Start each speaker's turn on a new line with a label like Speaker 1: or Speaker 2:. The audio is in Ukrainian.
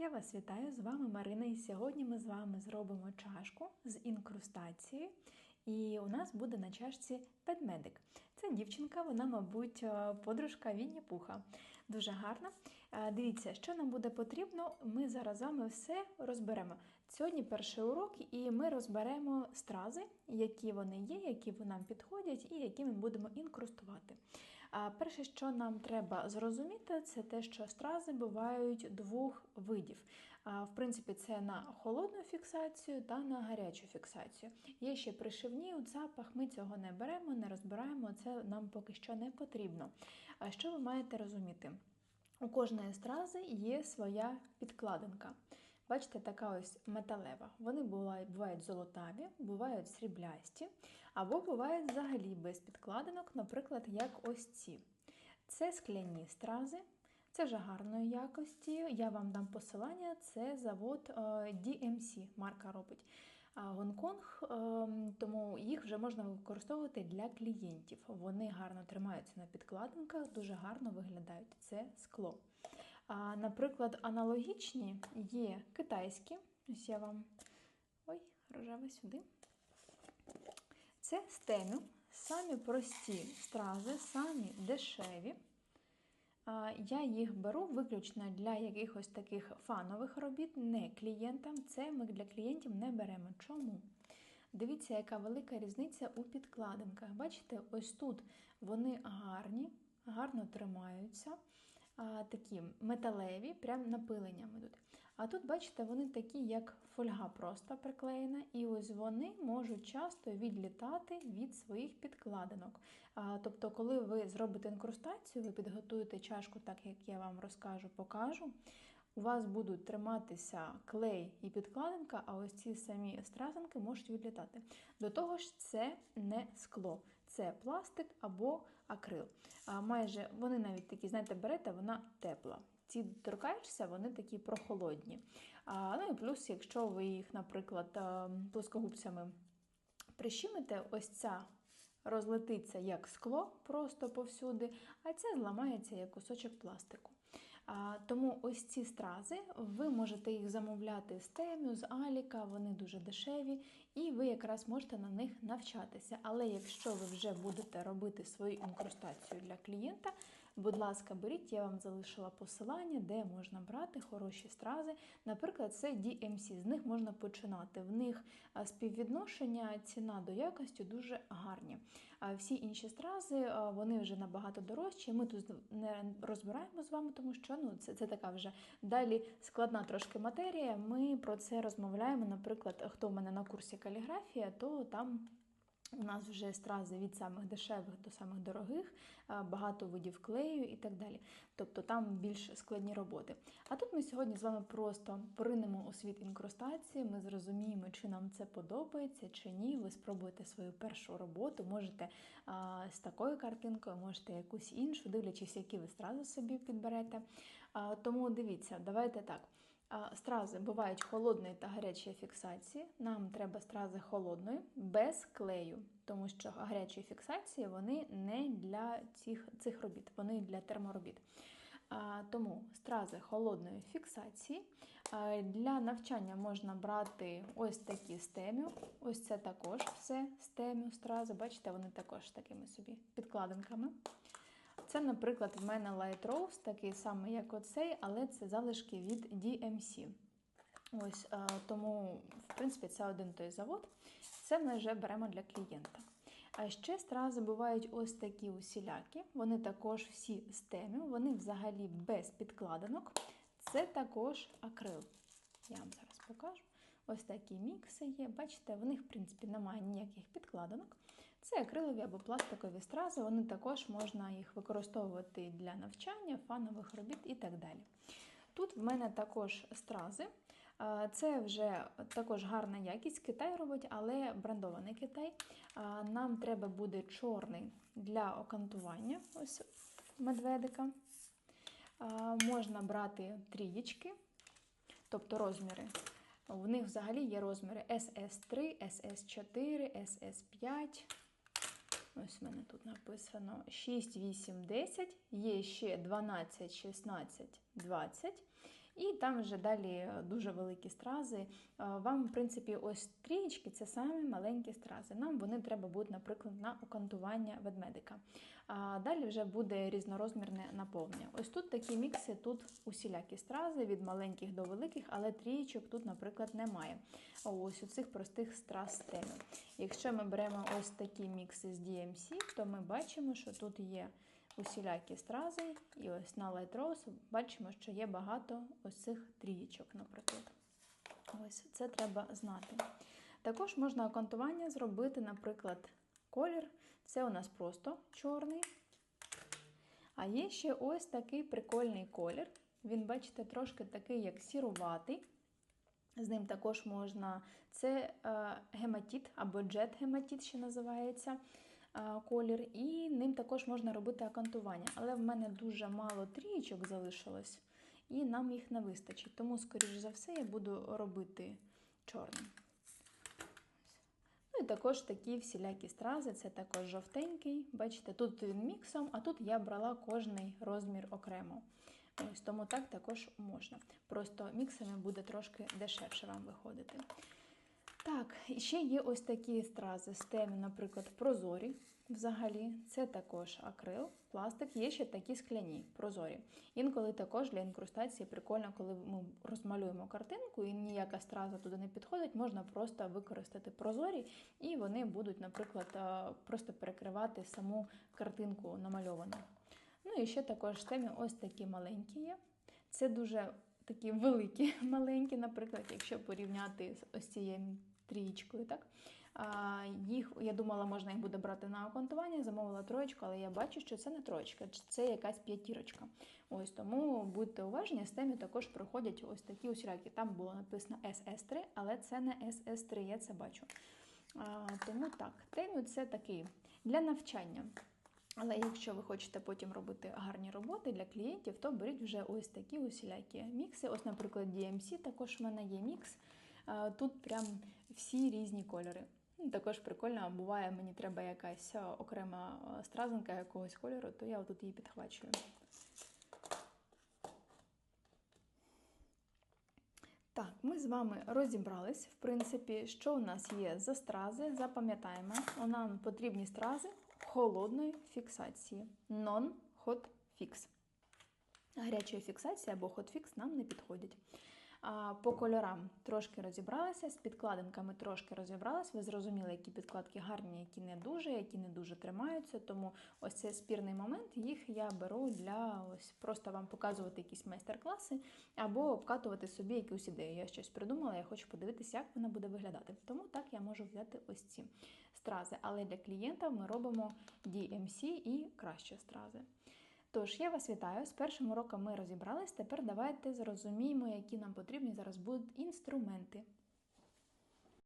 Speaker 1: Я вас вітаю, з вами Марина, і сьогодні ми з вами зробимо чашку з інкрустацією. І у нас буде на чашці педмедик. Це дівчинка, вона, мабуть, е, подружка Вінні Пуха. Дуже гарна. Е, Дивіться, що нам буде потрібно, ми зараз з вами все розберемо. Сьогодні перший урок, і ми розберемо стрази, які вони є, які нам підходять, і які ми будемо інкрустувати. Перше, що нам треба зрозуміти, це те, що стрази бувають двох видів. В принципі, це на холодну фіксацію та на гарячу фіксацію. Є ще пришивні у цапах, ми цього не беремо, не розбираємо, це нам поки що не потрібно. А що ви маєте розуміти? У кожної стрази є своя підкладинка. Бачите, така ось металева. Вони бувають, золотаві, бувають сріблясті, або бувають взагалі без підкладинок, наприклад, як ось ці. Це скляні стрази, це вже гарної якості. Я вам дам посилання, це завод е, DMC, марка робить. Гонконг, ем, тому їх вже можна використовувати для клієнтів. Вони гарно тримаються на підкладинках, дуже гарно виглядають. Це скло. Наприклад, аналогічні є китайські. Ось я вам. Ой, рожеве сюди. Це стемю. Самі прості стрази, самі дешеві. Я їх беру виключно для якихось таких фанових робіт, не клієнтам. Це ми для клієнтів не беремо. Чому? Дивіться, яка велика різниця у підкладинках. Бачите, ось тут вони гарні, гарно тримаються а, такі металеві, прям напиленням тут. А тут, бачите, вони такі, як фольга просто приклеєна, і ось вони можуть часто відлітати від своїх підкладинок. А, тобто, коли ви зробите інкрустацію, ви підготуєте чашку, так як я вам розкажу, покажу. У вас будуть триматися клей і підкладинка, а ось ці самі стразинки можуть відлітати. До того ж, це не скло, це пластик або акрил. А майже вони навіть такі, знаєте, берете, вона тепла. Ці торкаєшся, вони такі прохолодні. А, Ну і плюс, якщо ви їх, наприклад, плоскогубцями прищимите, ось ця розлетиться як скло просто повсюди, а ця зламається як кусочок пластику. Тому ось ці стрази, ви можете їх замовляти з темю, з аліка, вони дуже дешеві, і ви якраз можете на них навчатися. Але якщо ви вже будете робити свою інкрустацію для клієнта, будь ласка, беріть, я вам залишила посилання, де можна брати хороші стрази. Наприклад, це DMC, з них можна починати. В них співвідношення ціна до якості дуже гарні. А всі інші стрази вони вже набагато дорожчі. Ми тут не розбираємо з вами, тому що ну, це це така вже далі складна трошки матерія. Ми про це розмовляємо. Наприклад, хто в мене на курсі каліграфія, то там. У нас вже стрази від самих дешевих до самих дорогих, багато видів клею і так далі. Тобто там більш складні роботи. А тут ми сьогодні з вами просто поринемо у світ інкрустації, ми зрозуміємо, чи нам це подобається, чи ні. Ви спробуєте свою першу роботу, можете а, з такою картинкою, можете якусь іншу, дивлячись, які ви стрази собі підберете. А, тому дивіться, давайте так. Стрази бувають холодної та гарячої фіксації. Нам треба стрази холодної, без клею, тому що гарячі фіксації вони не для цих цих робіт, вони для терморобіт. А, Тому стрази холодної фіксації. А, Для навчання можна брати ось такі стемю. Ось це також все стемю, стрази. Бачите, вони також такими собі підкладинками. Це, наприклад, в мене Light Rose, такий самий, як оцей, але це залишки від DMC. Ось, е, Тому, в принципі, це один той завод. Це ми вже беремо для клієнта. А ще стрази бувають ось такі усілякі. Вони також всі з темі, вони взагалі без підкладинок. Це також акрил. Я вам зараз покажу. Ось такі мікси є. Бачите, в них, в принципі, немає ніяких підкладинок. Це акрилові або пластикові стрази, вони також можна їх використовувати для навчання, фанових робіт і так далі. Тут в мене також стрази. Це вже також гарна якість, Китай робить, але брендований Китай. Нам треба буде чорний для окантування ось медведика. Можна брати трієчки, тобто розміри в них взагалі є розміри SS3, SS4, SS5. Ось в мене тут написано 6, 8, 10. Є ще 12, 16, 20. І там вже далі е, дуже великі стрази. Е, Вам, в принципі, ось трієчки це самі маленькі стрази. Нам вони треба будуть, наприклад, на окантування ведмедика. А далі вже буде різнорозмірне наповнення. Ось тут такі мікси, тут усілякі стрази від маленьких до великих, але трієчок тут, наприклад, немає. Ось у цих простих страз теми. Якщо ми беремо ось такі мікси з DMC, то ми бачимо, що тут є усілякі стрази, і ось на Light Rose бачимо, що є багато ось цих трієчок, наприклад. Ось це треба знати. Також можна окантування зробити, наприклад, колір. Це у нас просто чорний. А є ще ось такий прикольний колір. Він, бачите, трошки такий, як сіруватий. З ним також можна. Це е, гематит або джет-гематит, ще називається колір. І ним також можна робити акантування. Але в мене дуже мало трієчок залишилось, і нам їх не вистачить. Тому, скоріш за все, я буду робити чорним. Ну і також такі всілякі стрази, це також жовтенький. Бачите, тут він міксом, а тут я брала кожний розмір окремо. Ось тому так також можна. Просто міксами буде трошки дешевше вам виходити. Так, і ще є ось такі стрази з теми, наприклад, прозорі. Взагалі, це також акрил, пластик, є ще такі скляні, прозорі. Інколи також для інкрустації прикольно, коли ми розмалюємо картинку і ніяка страза туди не підходить, можна просто використати прозорі, і вони будуть, наприклад, е, просто перекривати саму картинку намальовану. Ну і ще також в темі ось такі маленькі є. Це дуже такі великі маленькі, наприклад, якщо порівняти з ось цією трієчкою, так? А, їх, я думала, можна їх буде брати на окантування, замовила троєчку, але я бачу, що це не троєчка, це якась п'ятірочка. Ось тому будьте уважні, з темі також проходять ось такі усілякі. Там було написано SS3, але це не SS3, я це бачу. А, тому так, темі це такий для навчання. Але якщо ви хочете потім робити гарні роботи для клієнтів, то беріть вже ось такі усілякі мікси. Ось, наприклад, DMC, також в мене є мікс. Тут прям всі різні кольори. Ну, Також прикольно, буває, мені треба якась окрема стразинка якогось кольору, то я тут її підхвачую. Так, ми з вами розібрались, в принципі, що у нас є за стрази. Запам'ятаємо, нам потрібні стрази холодної фіксації. Non-hot fix. Гарячої фіксації або hot fix нам не підходять. По кольорам трошки розібралася, з підкладинками трошки розібралася. Ви зрозуміли, які підкладки гарні, які не дуже, які не дуже тримаються. Тому ось цей спірний момент, їх я беру для ось просто вам показувати якісь майстер-класи або обкатувати собі якусь ідею. Я щось придумала, я хочу подивитися, як вона буде виглядати. Тому так я можу взяти ось ці стрази. Але для клієнта ми робимо DMC і кращі стрази. Тож, я вас вітаю. З першим уроком ми розібрались. Тепер давайте зрозуміємо, які нам потрібні зараз будуть інструменти.